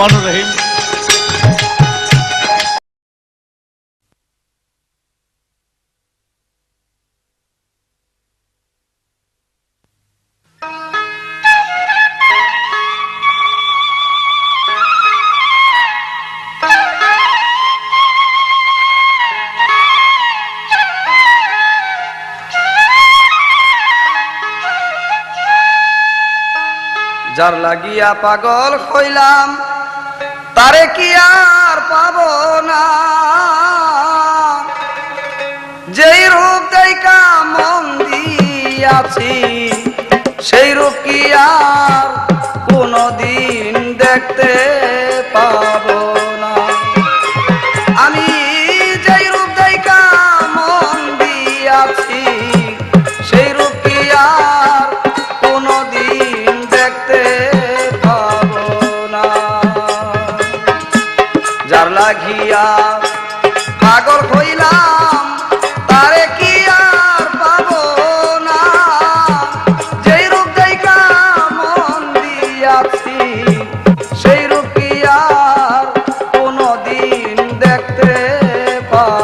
রহমান রহিম যার লাগিয়া পাগল হইলাম তারে কি আর পাব না? যেই রূপ দেখা মন দিয়াছি, সেই রূপ কি আর কোনদিন দেখতে পাব না? আমি যেই রূপ দেখা মন দিয়াছি, সেই রূপ কি আর কোনদিন দেখতে দেখতে পা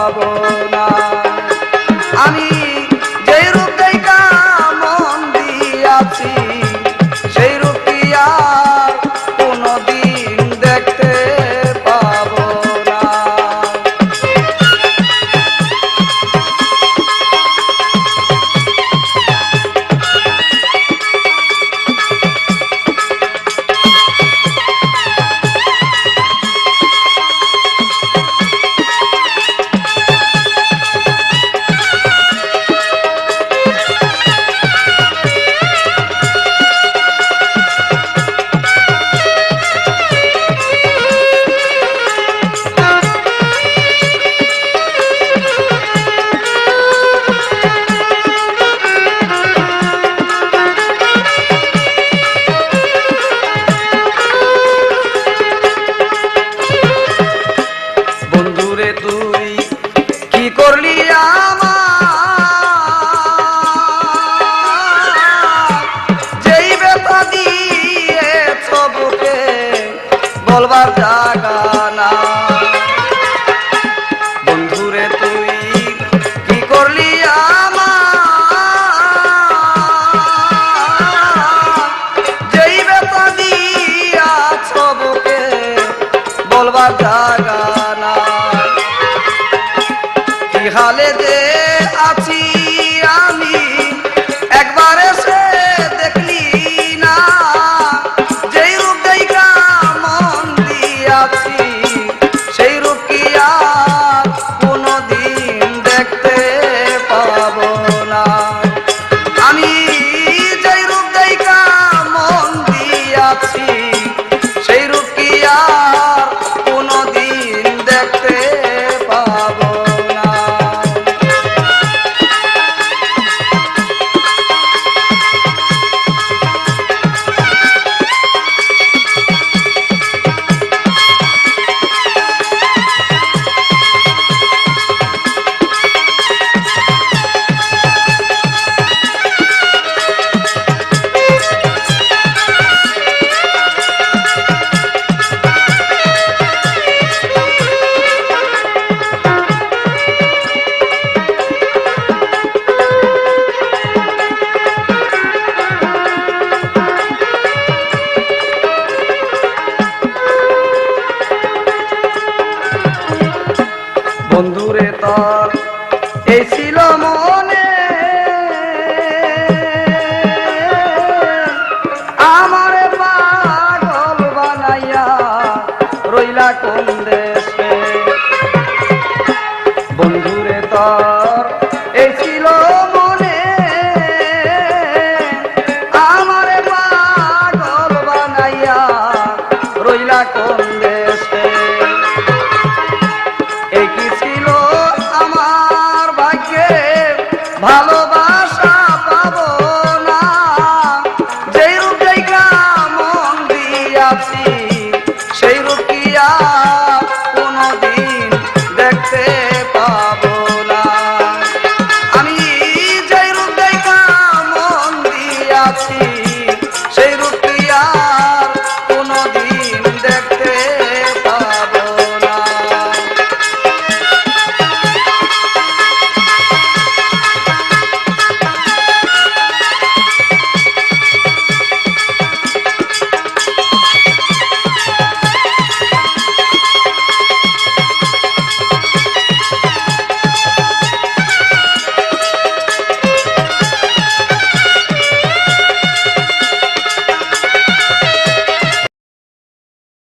বাবা জাগা বন্ধুরে তর এই ছিল মনে। আমার পাগল বানাইয়া রইলা কোন